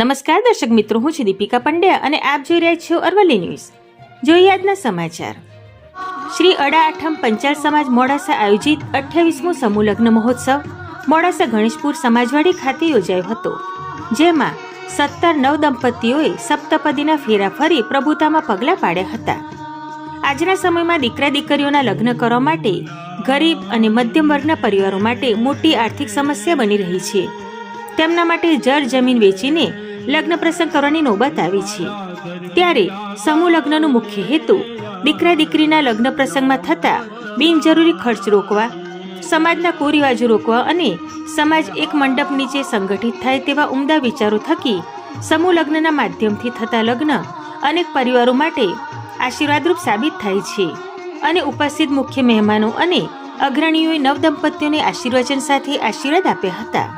નમસ્કાર દર્શક મિત્રો, હું છું દીપિકા પંડ્યા અને આપ જોઈ રહ્યા છો અરવલ્લી ન્યૂઝ. જોઈએ આજના સમાચાર. શ્રી અડા આઠમ પંચાલ સમાજ મોડાસા આયોજિત અઠ્યાવીસમો સમૂહ લગ્ન મહોત્સવ મોડાસા ગણેશપુર સમાજવાડી ખાતે યોજાયો હતો, જેમાં સત્તર નવ દંપતીઓએ સપ્તપદીના ફેરા ફરી પ્રભુતામાં પગલાં પાડ્યા હતા. આજના સમયમાં દીકરા દીકરીઓના લગ્ન કરવા માટે ગરીબ અને મધ્યમ વર્ગના પરિવારો માટે મોટી આર્થિક સમસ્યા બની રહી છે. તેમના માટે જળ જમીન વેચીને લગ્ન પ્રસંગ કરવાની નોબત આવી છે. ત્યારે સમૂહ લગ્નનો મુખ્ય હેતુ દીકરા દીકરીના લગ્ન પ્રસંગમાં થતા બિનજરૂરી ખર્ચ રોકવા, સમાજના કુરિવાજો રોકવા અને સમાજ એક મંડપ નીચે સંગઠિત થાય તેવા ઉમદા વિચારો થકી સમૂહ લગ્નના માધ્યમથી થતા લગ્ન અનેક પરિવારો માટે આશીર્વાદરૂપ સાબિત થાય છે. અને ઉપસ્થિત મુખ્ય મહેમાનો અને અગ્રણીઓએ નવદંપતીઓને આશીર્વચન સાથે આશીર્વાદ આપ્યા હતા.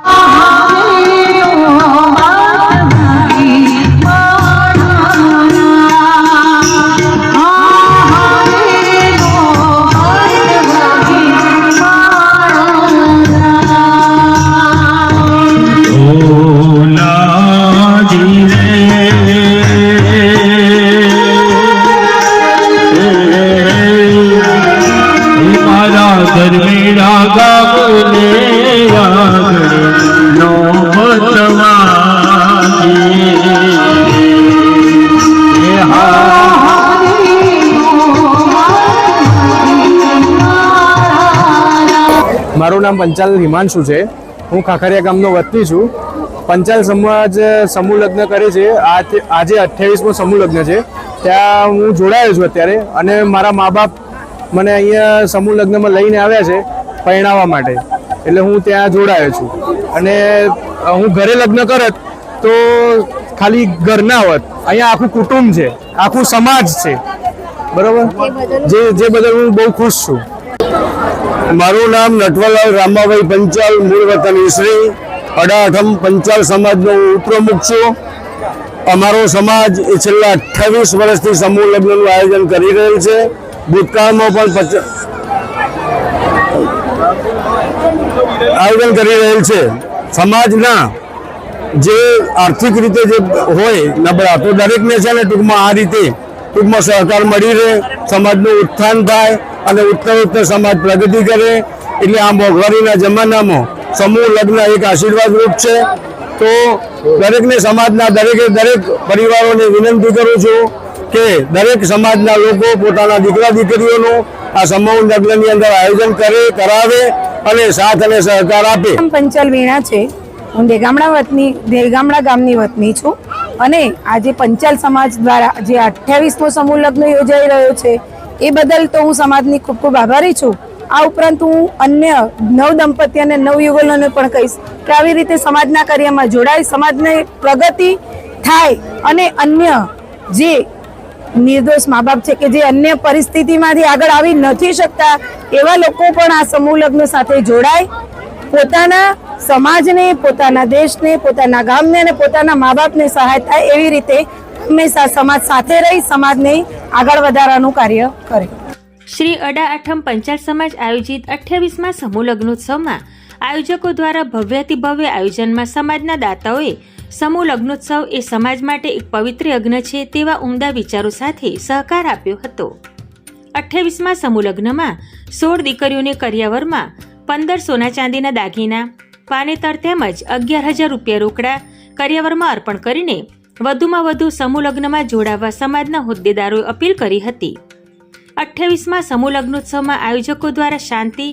મારું નામ પંચાલ હિમાંશુ છે. હું ખાખરિયા ગામનો વતની છું. પંચાલ સમાજ, સમૂહ લગ્ન કરે છે. આજે અઠ્યાવીસમો સમૂહ લગ્ન છે. ત્યાં હું જોડાયો છું અત્યારે અને મારા મા બાપ મને અહીંયા સમૂહ લગ્નમાં લઈને આવ્યા છે પરણાવવા માટે. એટલે હું ત્યાં જોડાયો છું. અને હું ઘરે લગ્ન કરત તો ખાલી ઘરના હોત. અહીંયા આખું કુટુંબ છે. આખું સમાજ છે. બરોબર? જે જે બદલ હું બહુ ખુશ છું. મારું નામ નટવરલાલ રામાભાઈ પંચાલ, મૂળ વતન ઈસરી અઢાઠમ પંચાલ સમાજનો ઉપપ્રમુખ છું. અમારો સમાજ એ છેલ્લા અઠ્ઠાવીસ વર્ષથી સમૂહ લગ્નનું આયોજન કરી રહેલ છે. ભૂતકાળમાં પણ આયોજન કરી રહેલ છે. સમાજના જે આર્થિક રીતે જે હોય, નબળા, તો દરેકને છે ને ટૂંકમાં આ રીતે ટૂંકમાં સહકાર મળી રહે, સમાજનું ઉત્થાન થાય અને ઉત્તરોત્તર સમાજ પ્રગતિ કરે. એટલે આ મોંઘવારીના જમાનામાં સમૂહ લગ્ન એક આશીર્વાદ રૂપ છે. તો દરેકને સમાજના દરેકે દરેક પરિવારોને વિનંતી કરું છું કે દરેક સમાજના લોકો પોતાના દીકરા દીકરીઓનું આ સમૂહ લગ્નની અંદર આયોજન કરે, કરાવે અને સાથ અને સહકાર આપે. પંચાલ વીણા છે. હું દેગામડા વતની દેગામડા ગામની વતની છું. અને આજે પંચાલ સમાજ દ્વારા જે અઠ્યાવીસમો સમૂહ લગ્ન યોજાઈ રહ્યો છે એ બદલ તો હું સમાજની ખૂબ ખૂબ આભારી છું. આ ઉપરાંત હું અન્ય નવ દંપતી અને નવયુગલોને પણ કહીશ કે આવી રીતે સમાજના કાર્યમાં જોડાય, સમાજને પ્રગતિ થાય અને અન્ય જે નિર્દોષ મા બાપ છે કે જે અન્ય પરિસ્થિતિમાંથી આગળ આવી નથી શકતા, એવા લોકો પણ આ સમૂહ લગ્ન સાથે જોડાય. પોતાના સમાજને, પોતાના દેશને, પોતાના ગામને અને પોતાના મા બાપને સહાય થાય એવી રીતે હંમેશા સમાજ સાથે રહી, સમાજને આગળ વધારવાનું કાર્ય કરે. શ્રી અડા આઠમ પંચાલ સમાજ આયોજિત અઠ્યાવીસમાં સમૂહ લગ્નોત્સવમાં આયોજકો દ્વારા ભવ્યથી ભવ્ય આયોજનમાં સમાજના દાતાઓએ સમૂહ લગ્નોત્સવ એ સમાજ માટે એક પવિત્ર યજ્ઞ છે તેવા ઉમદા વિચારો સાથે સહકાર આપ્યો હતો. અઠ્યાવીસમાં સમૂહ લગ્નમાં સોળ દીકરીઓને કરિયાવરમાં પંદર સોના ચાંદીના દાગીના, પાનેતર તેમજ અગિયાર હજાર રૂપિયા રોકડા કરિયાવરમાં અર્પણ કરીને વધુમાં વધુ સમૂહ લગ્નમાં જોડાવા સમાજના હોદ્દેદારોએ અપીલ કરી હતી. અઠ્યાવીસમાં સમૂહ લગ્નોત્સવમાં આયોજકો દ્વારા શાંતિ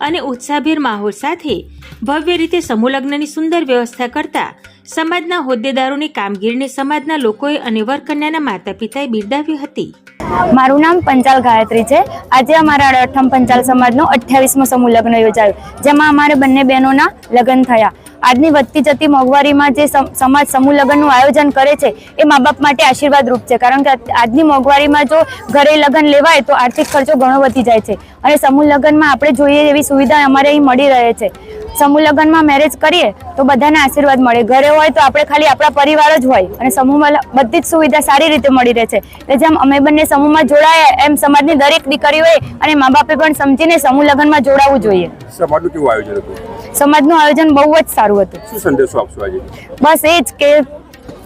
અને ઉત્સાહભેર માહોલ સાથે ભવ્ય રીતે સમૂહ લગ્નની સુંદર વ્યવસ્થા કરતા સમાજના હોદ્દેદારોની કામગીરીને સમાજના લોકોએ અને વરકન્યાના માતા પિતાએ બિરદાવી હતી. મારું નામ પંચાલ ગાયત્રી છે. આજે અમારા અઠમ પંચાલ સમાજનો અઠ્યાવીસમો સમૂહ લગ્ન યોજાયો. જેમાં અમારે બંને બહેનોના લગ્ન થયા. આજની વધતી જતી મોંઘવારીમાં જે સમ- સમાજ સમૂહ લગ્નનું આયોજન કરે છે, એ મા બાપ માટે આશીર્વાદ રૂપ છે. કારણ કે આજની મોંઘવારીમાં જો ઘરે લગ્ન લેવાય, તો આર્થિક ખર્ચો ઘણો વધી જાય છે. અને સમૂહ લગ્નમાં આપણે જોઈએ એવી સુવિધા અમારે અહીં મળી રહે છે. સમૂહ લગ્નમાં મેરેજ કરીએ તો બધાને આશીર્વાદ મળે. ઘરે હોય તો આપણે ખાલી આપણા પરિવાર જ હોય અને સમૂહમાં બધી જ સુવિધા સારી રીતે મળી રહે છે. એટલે જેમ અમે બંને સમૂહમાં જોડાયા એમ સમાજની દરેક દીકરીઓએ અને મા બાપે પણ સમજીને સમૂહ લગ્નમાં જોડાવવું જોઈએ. સમાજનું કેવું આયોજન હતું? સમાજનું આયોજન બહુ જ સારું હતું. શું સંદેશો આપશો આજે? બસ એ જ કે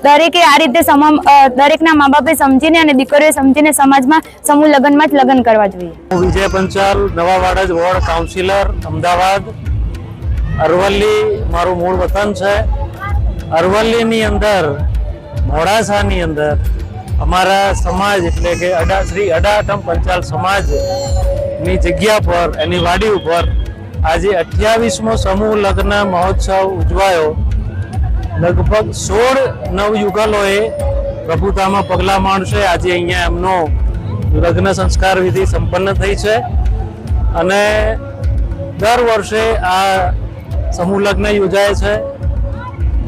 દરેકે આ રીતે સમમ દરેકના મા બાપે સમજીને અને દીકરીઓએ સમજીને સમાજમાં સમૂહ લગ્નમાં જ લગ્ન કરવા જોઈએ. હું વિજય પંચાલ નવાવાડજ વોર્ડ કાઉન્સિલર અમદાવાદ. અરવલ્લી મારું મૂળ વતન છે. અરવલ્લીની અંદર, મોડાસાની અંદર અમારા સમાજ એટલે કે અડા, શ્રી અડાટમ પંચાલ સમાજની જગ્યા પર, એની વાડી ઉપર આજે અઠ્યાવીસમો સમૂહ લગ્ન મહોત્સવ ઉજવાયો. લગભગ સોળ નવયુગલોએ પ્રભુતામાં પગલાં માંડશે આજે અહીંયા એમનો લગ્ન સંસ્કાર વિધિ સંપન્ન થઈ છે. અને દર વર્ષે આ સમૂહ લગ્ન યોજાય છે.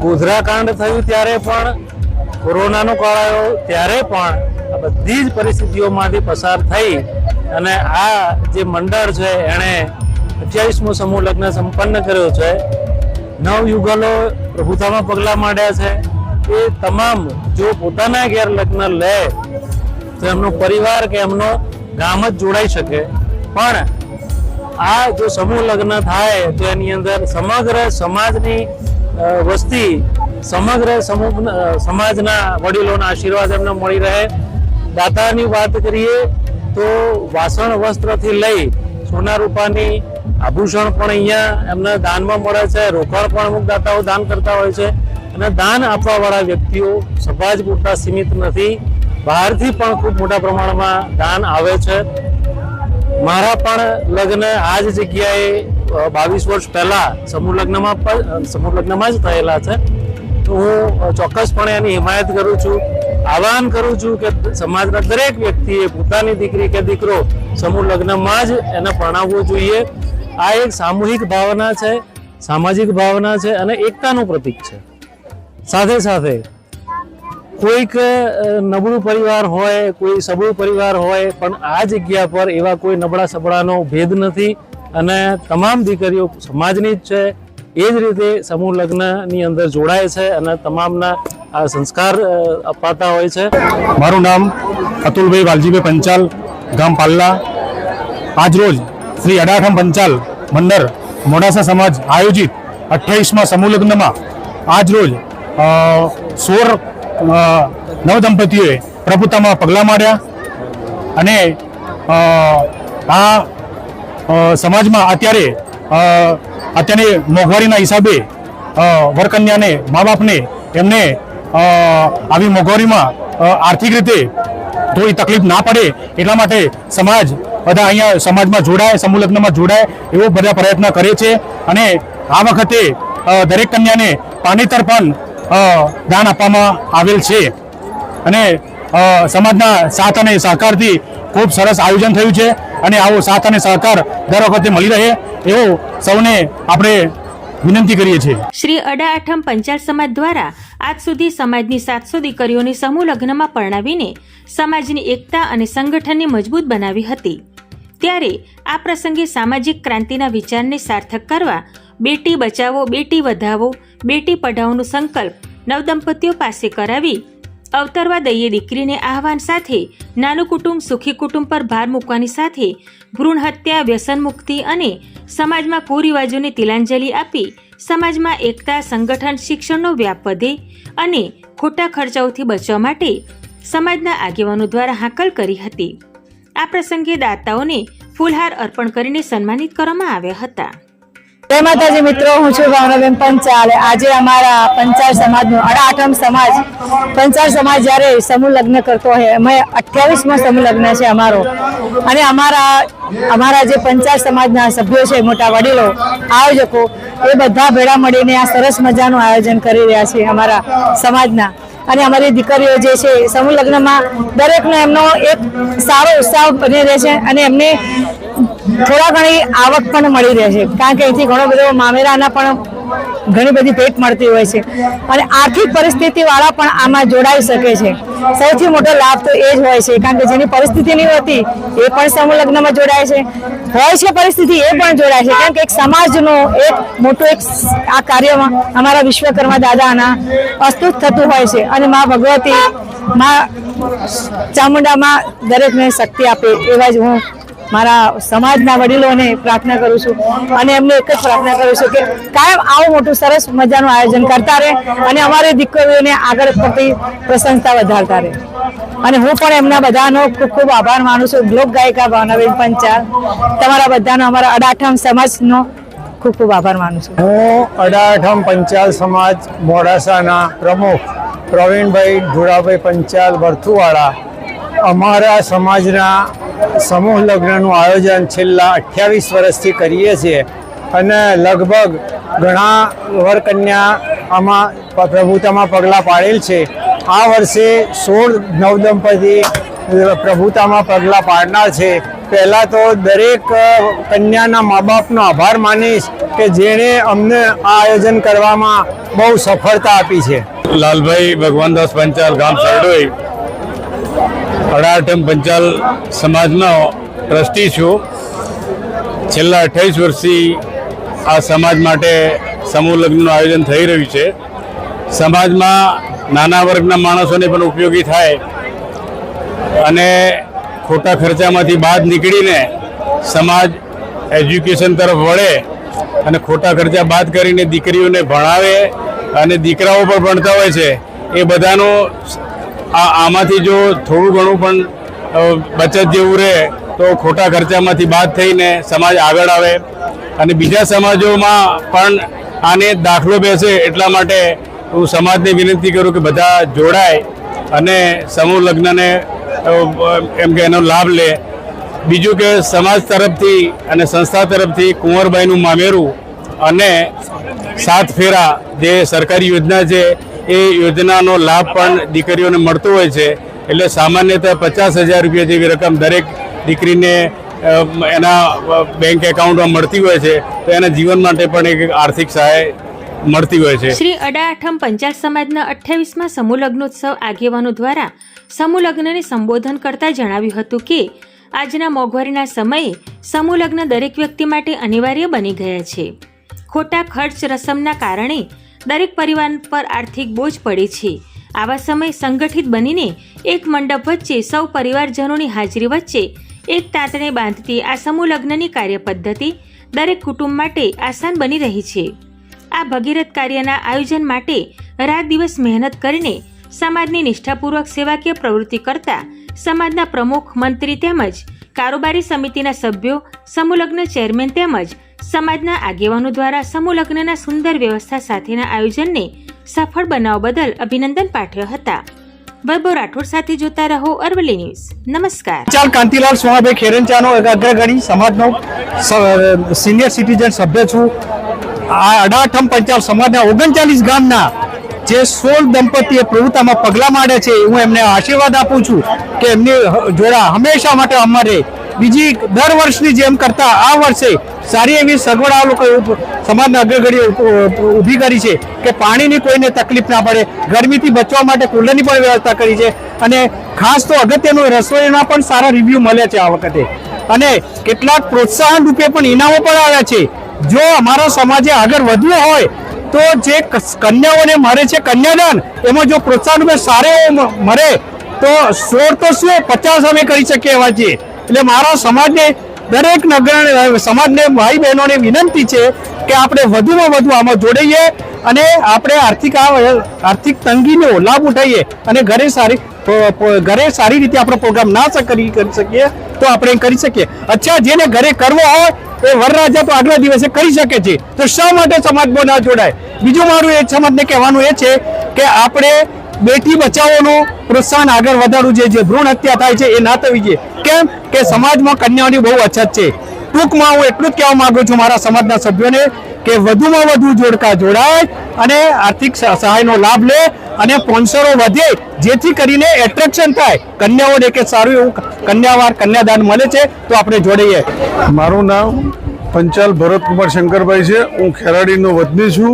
ગોધરાકાંડ થયું ત્યારે પણ, કોરોનાનો કાળ આવ્યો ત્યારે પણ આ બધી જ પરિસ્થિતિઓમાંથી પસાર થઈ અને આ જે મંડળ છે એણે અઠ્યાવીસમો સમૂહ લગ્ન સંપન્ન કર્યો છે. નવ યુગલો પ્રભુતામાં પગલાં માંડ્યા છે. એ તમામ જો પોતાના ઘેર લગ્ન લે, તો એમનો પરિવાર કે એમનો ગામ જ જોડાઈ શકે. પણ આ જો સમૂહ લગ્ન થાય, તો એની અંદર સમગ્ર સમાજની વસ્તી સમગ્ર સમૂહ સમાજના વડીલોના આશીર્વાદ એમને મળી રહે. દાતાની વાત કરીએ, તો વાસણ વસ્ત્રથી લઈ સોના રૂપાની આભૂષણ પણ અહીંયા એમને દાનમાં મળે છે. રોકાણ પણ અમુક દાતાઓ દાન કરતા હોય છે. અને દાન આપવા વાળા વ્યક્તિઓ સમાજ પૂરતા સીમિત નથી. બહારથી પણ ખૂબ મોટા પ્રમાણમાં દાન આવે છે. મારા પણ લગ્ન આ જ જગ્યાએ બાવીસ વર્ષ પહેલા સમૂહ લગ્નમાં સમૂહ લગ્નમાં જ થયેલા છે. તો હું ચોક્કસપણે એની હિમાયત કરું છું, આહવાન કરું છું કે સમાજના દરેક વ્યક્તિએ પોતાની દીકરી કે દીકરો સમૂહ લગ્નમાં જ એને પરણાવવો જોઈએ. આ એક સામૂહિક ભાવના છે, સામાજિક ભાવના છે અને એકતાનું પ્રતીક છે. સાથે સાથે કોઈક નબળું પરિવાર હોય, કોઈ સબળું પરિવાર હોય, પણ આ જગ્યા પર એવા કોઈ નબળા સબળાનો ભેદ નથી અને તમામ દીકરીઓ સમાજની જ છે. એ જ રીતે સમૂહ લગ્નની અંદર જોડાય છે અને તમામના આ સંસ્કાર અપાતા હોય છે. મારું નામ અતુલભાઈ વાલજીભાઈ પંચાલ, ગામ પાલ્લા. આજરોજ શ્રી અડાઠમ પંચાલ મંડળ મોડાસા સમાજ આયોજિત અઠ્યાવીસમાં સમૂહ લગ્નમાં આજરોજ સોર નવદંપતીઓએ પ્રભુતામાં પગલાં માંડ્યા અને આ સમાજમાં અત્યારે અત્યારની મોંઘવારીના હિસાબે વરકન્યાને મા બાપને એમને આવી મોંઘવારીમાં આર્થિક રીતે થોડી તકલીફ ના પડે એટલા માટે સમાજ બધા અહીંયા સમાજમાં જોડાય, સમૂહ લગ્નમાં જોડાય એવો બધા પ્રયત્ન કરે છે. અને આ વખતે દરેક કન્યાને પાણીતર પણ દાન આપવામાં આવેલ છે. અને સમાજના સાથ અને સહકારથી ખૂબ સરસ આયોજન થયું છે. અને આવો સાથ અને સહકાર દર વખતે મળી રહે એવો સૌને આપણે વિનંતી કરીએ છીએ. શ્રી અડા આઠમ પંચાલ સમાજ દ્વારા આજ સુધી સમાજની સાતસો દીકરીઓને સમૂહ લગ્નમાં પરણાવીને સમાજની એકતા અને સંગઠનને મજબૂત બનાવી હતી. ત્યારે આ પ્રસંગે સામાજિક ક્રાંતિના વિચારને સાર્થક કરવા બેટી બચાવો, બેટી વધાવો, બેટી પઢાઓનો સંકલ્પ નવદંપતીઓ પાસે કરાવી અવતરવા દઈએ દીકરીને આહવાન સાથે, નાનું કુટુંબ સુખી કુટુંબ પર ભાર મૂકવાની સાથે, ભ્રૂણ હત્યા, વ્યસન મુક્તિ અને સમાજમાં કુરિવાજોને તિલાંજલિ આપી, સમાજમાં એકતા, સંગઠન, શિક્ષણનો વ્યાપ વધે અને ખોટા ખર્ચાઓથી બચવા માટે સમાજના આગેવાનો દ્વારા હાકલ કરી હતી. આ પ્રસંગે દાતાઓને ફૂલહાર અર્પણ કરીને સન્માનિત કરવામાં આવ્યા હતા. જય માતાજી મિત્રો, હું છું ભાવનાબેન પંચાલ. આજે અમારા પંચાલ સમાજનો અડાઠમ સમાજ. પંચાલ સમાજ જ્યારે સમૂહ લગ્ન કરતો હોય, અમે અઠ્યાવીસમાં સમૂહ લગ્ન છે અમારો. અને અમારા અમારા જે પંચાલ સમાજના સભ્યો છે, મોટા વડીલો, આયોજકો, એ બધા ભેળા મળીને આ સરસ મજાનું આયોજન કરી રહ્યા છે અમારા સમાજના. અને અમારી દીકરીઓ જે છે સમૂહ લગ્નમાં દરેકનો એમનો એક સારો ઉત્સાહ બની રહે છે અને એમને થોડા ઘણી આવક પણ મળી રહે છે. કારણ કે અહીંથી ઘણો બધો મામેરાના પણ ઘણી બધી ભેટ મળતી હોય છે. અને આર્થિક પરિસ્થિતિ વાળા પણ આમાં જોડાઈ શકે છે. સૌથી મોટો લાભ તો એ જ હોય છે, કારણ કે જેની પરિસ્થિતિ નહીં હોતી, એ પણ સમૂહ લગ્નમાં જોડાય છે. હોય છે પરિસ્થિતિ, એ પણ જોડાય છે. કારણ કે એક સમાજનો એક મોટો એક આ કાર્યમાં અમારા વિશ્વકર્મા દાદાના અસ્તુત થતું હોય છે. અને મા ભગવતી, મા ચામુંડામાં દરેકને શક્તિ આપે એવા જ હું મારા સમાજના વડીલોને પ્રાર્થના કરું છું. અને એમને એક જ પ્રાર્થના કરું છું કે કાયમ આવું મોટું સરસ મજાનું આયોજન કરતા રહે અને અમારી દીકરીઓને આગળ પડતી પ્રશંસા વધારતા રહે. અને હું પણ એમના બધાનો ખૂબ ખૂબ આભાર માનું છું. લોક ગાયિકા ભાવનાબેન પંચાલ, તમારા બધાનો, અમારા અડાઠમ સમાજનો ખૂબ ખૂબ આભાર માનું છું. હું અડાઠમ પંચાલ સમાજ મોડાસાના પ્રમુખ પ્રવીણભાઈ ધુરાભાઈ પંચાલ વર્થુવાળા અમારા સમાજના સમૂહ લગ્નનું આયોજન છેલ્લા અઠ્યાવીસ વર્ષથી કરીએ છીએ અને લગભગ ઘણા વરકન્યા આમાં પ્રભુતામાં પગલાં પાડેલ છે. આ વર્ષે સોળ નવદંપતિ પ્રભુતામાં પગલાં પાડનાર છે. પહેલાં તો દરેક કન્યાના મા બાપનો આભાર માનીશ કે જેણે અમને આ આયોજન કરવામાં બહુ સફળતા આપી છે. લાલભાઈ ભગવાનદાસ પંચાલ ગામ સરડોઈ. અડાઠમ પંચાલ સમાજનો ટ્રસ્ટી છું. છેલ્લા અઠ્યાવીસ વર્ષથી આ સમાજ માટે સમૂહ લગ્નનું આયોજન થઈ રહ્યું છે. સમાજમાં નાના વર્ગના માણસોને પણ ઉપયોગી થાય અને ખોટા ખર્ચામાંથી બહાર નીકળીને સમાજ એજ્યુકેશન તરફ વળે અને ખોટા ખર્ચા બાદ કરીને દીકરીઓને ભણાવે અને દીકરાઓ પણ ભણતા હોય છે. એ બધાનું આ આમાંથી જો થોડું ઘણું પણ બચત જેવું રહે, તો ખોટા ખર્ચામાંથી બાદ થઈને સમાજ આગળ આવે. અને બીજા સમાજોમાં પણ આને દાખલો બેસે એટલા માટે હું સમાજને વિનંતી કરું કે બધા જોડાય અને સમૂહ લગ્નને એમ કે એનો લાભ લે. બીજું કે સમાજ તરફથી અને સંસ્થા તરફથી કુંવરબાઈનું મામેરું અને સાત ફેરા જે સરકારી યોજના છે એ યોજનાનો લાભ પણ દીકરીઓને મળતો હોય છે. એટલે સામાન્યતઃ પચાસ હજાર રૂપિયા જેવી રકમ દરેક દીકરીને એના બેંક એકાઉન્ટમાં મળતી હોય છે. તો એના જીવન માટે પણ એક આર્થિક સહાય મળતી હોય છે. શ્રી અડાઆઠમ પંચાયત સમાજના અઠ્યાવીસમાં સમૂહ લગ્નોત્સવ આગેવાનો દ્વારા સમૂહ લગ્નને સંબોધન કરતા જણાવ્યું હતું કે, આજના મોંઘવારીના સમયે સમૂહ લગ્ન દરેક વ્યક્તિ માટે અનિવાર્ય બની ગયા છે. ખોટા ખર્ચ રસમના કારણે દરેક પરિવાર પર આર્થિક બોજ પડે છે. આવા સમયે સંગઠિત બનીને એક મંડપ વચ્ચે સૌ પરિવારજનોની હાજરી વચ્ચે એક તાંતણે બાંધતી આ સમૂહ લગ્નની કાર્યપદ્ધતિ દરેક કુટુંબ માટે આસાન બની રહી છે. આ ભગીરથ કાર્યના આયોજન માટે રાત દિવસ મહેનત કરીને સમાજની નિષ્ઠાપૂર્વક સેવાકીય પ્રવૃત્તિ કરતા સમાજના પ્રમુખ મંત્રી તેમજ કારોબારી સમિતિના સભ્યો સમૂહલગ્ન ચેરમેન તેમજ સમાજના આગેવાનો દ્વારા સમૂહલગ્નના સુંદર વ્યવસ્થા સાથેના આયોજનને સફળ બનાવવા બદલ અભિનંદન પાઠવ્યા હતા. વૈભવ રાઠોડ સાથે જોતા રહો અરવલ્લી ન્યૂઝ. નમસ્કાર. ચાલ, કાંતિલાલ સોહાભાઈ ખેરંચાનો અગ્રગણી સમાજનો સિનિયર સિટીઝન સભ્ય છું. આ અડાઠમ પંચાલ સમાજના ઓગણચાલીસ ગામના જે સોળ દંપતીએ પ્રવૃત્તામાં પગલાં માંડે છે, હું એમને આશીર્વાદ આપું છું કે એમની જોડા હંમેશા માટે અમારે બીજી દર વર્ષની જેમ કરતા આ વર્ષે સારી એવી સગવડ આ લોકો સમાજના અગ્રગણીઓ ઊભી કરી છે કે પાણીની કોઈને તકલીફ ના પડે, ગરમીથી બચવા માટે કુલરની પણ વ્યવસ્થા કરી છે અને ખાસ તો અગત્યનું રસોઈના પણ સારા રિવ્યૂ મળે છે આ વખતે. અને કેટલાક પ્રોત્સાહન રૂપે પણ ઇનામો પણ આવ્યા છે. જો અમારો સમાજે આગળ વધવું હોય, તો જે કન્યાઓને મળે છે કન્યાદાન, એમાં જો પ્રોત્સાહન રૂપે સારો મળે, તો સોળ તો શું પચાસ અમે કરી શકીએ એવા છીએ. એટલે મારા સમાજને દરેક નગર સમાજને ભાઈ બહેનોને વિનંતી છે કે આપણે વધુમાં વધુ આમાં જોડાઈએ અને આપણે આર્થિક આર્થિક તંગીનો લાભ ઉઠાવીએ અને ઘરે સારી ઘરે સારી રીતે આપણો પ્રોગ્રામ ના કરી કરી શકીએ તો આપણે કરી શકીએ. અચ્છા, જેને ઘરે કરવો હોય એ વરરાજા તો આગલા દિવસે કરી શકે છે. તો શા માટે સમાજમાં ના જોડાય? બીજું મારું એ સમાજને કહેવાનું એ છે કે આપણે બેટી બચાવોનું પ્રોત્સાહન આગળ વધારવું જોઈએ. જે ભ્રૂણ હત્યા થાય છે એ ના થવી જોઈએ. કેમ? કે સમાજમાં કન્યાઓની બહુ અછત છે. ટૂંકમાં હું એટલું જ કહેવા માંગુ છું મારા સમાજના સભ્યોને કે વધુમાં વધુ જોડકા જોડાય અને આર્થિક સહાયનો લાભ લે અને સ્પોન્સરો વધે, જેથી કરીને એટ્રેક્શન થાય. કન્યાઓને કે સારું એવું કન્યાવાર, કન્યાદાન મળે છે, તો આપણે જોડીએ મારું નામ પંચાલ ભરતકુમાર શંકરભાઈ છે. હું ખેરાડીનો વતની છું.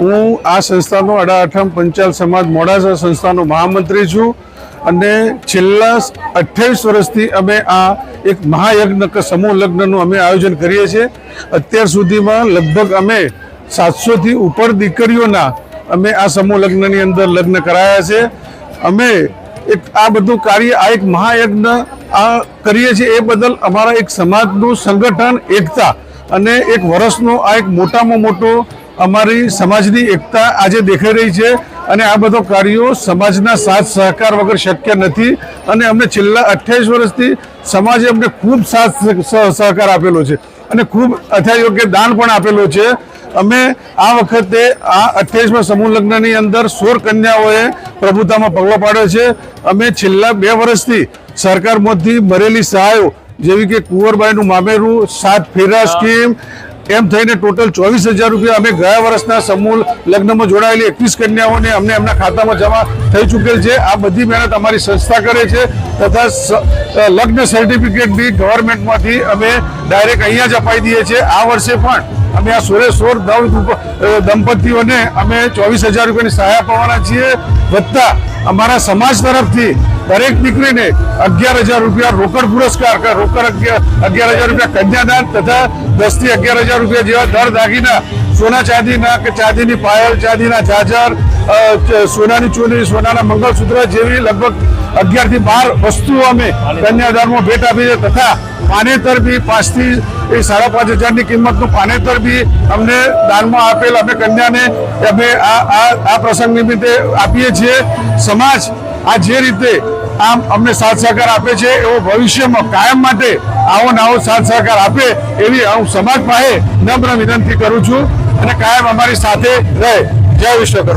હું આ સંસ્થાનો અઠમ પંચાલ સમાજ મોડાસા સંસ્થાનો મહામંત્રી છું. અને છેલ્લા અઠ્યાવીસ વર્ષથી અમે આ એક મહાયજ્ઞ સમૂહ લગ્નનું અમે આયોજન કરીએ છીએ. અત્યાર સુધીમાં લગભગ અમે સાતસોથી ઉપર દીકરીઓના અમે આ સમૂહ લગ્નની અંદર લગ્ન કરાયા છે. અમે એક આ બધું કાર્ય, આ એક મહાયજ્ઞ આ કરીએ છીએ એ બદલ અમારા એક સમાજનું સંગઠન, એકતા અને એક વર્ષનો આ એક મોટામાં મોટો અમારી સમાજની એકતા આજે દેખાઈ રહી છે. અને આ બધો કાર્યો સમાજના સાથ સહકાર વગર શક્ય નથી. અને અમને છેલ્લા અઠ્યાવીસ વર્ષથી સમાજે અમને ખૂબ સાથ સહ- સહકાર આપેલો છે. અને ખૂબ અથાયોગ્ય દાન પણ આપેલો છે. અમે આ વખતે આ અઠ્યાવીસમાં સમૂહ લગ્નની અંદર સોળ કન્યાઓએ પ્રભુતામાં પગલો પાડ્યો છે. અમે છેલ્લા બે વર્ષથી સરકારમાંથી ભરેલી સહાયો જેવી કે કુંવરબાઈનું મામેરું સાત ફેરા સ્કીમ એમ થઈને ટોટલ ચોવીસ હજાર રૂપિયા અમે ગયા વર્ષના સમૂહ લગ્નમાં જોડાયેલી એકવીસ કન્યાઓને અમને એમના ખાતામાં જમા થઈ ચૂકેલ છે. આ બધી મહેનત અમારી સંસ્થા કરે છે તથા લગ્ન સર્ટિફિકેટ બી ગવર્મેન્ટમાંથી અમે ડાયરેક્ટ અહીંયા જ અપાઈ દઈએ છીએ. આ વર્ષે પણ અમે આ સોળે સોળ દંપતીઓને અમે ચોવીસ હજાર રૂપિયાની સહાય આપવાના છીએ. વધતા અમારા સમાજ તરફથી દરેક દીકરીને અગિયાર હજાર રૂપિયા રોકડ પુરસ્કાર રોકડ અગિયાર હજાર રૂપિયા કન્યાદાન તથા દસથી અગિયાર હજાર રૂપિયા જેવા દર દાગીના, સોના ચાંદીના કે ચાંદીની પાયલ, ચાંદીના જાજર સોનાની ચૂંટણી સોનાના મંગળસૂત્ર જેવી લગભગ અગિયારથી બાર વસ્તુઓ અમે કન્યાદાનમાં ભેટ આપી છે તથા પાનેતર બી પાંચથી, એ સાડા પાંચ હજારની કિંમતનું પાનેતર બી અમને દાનમાં આપેલ. અમે કન્યાને અમે આ આ પ્રસંગ નિમિત્તે આપીએ છીએ. સમાજ આ જે રીતે આમ અમને સાથ સહકાર આપે છે, એવો ભવિષ્યમાં કાયમ માટે આવો ને આવો સાથ સહકાર આપે એવી હું સમાજ પાસે નમ્ર વિનંતી કરું છું અને કાયમ અમારી સાથે રહે. જય વિશ્વકર્મા.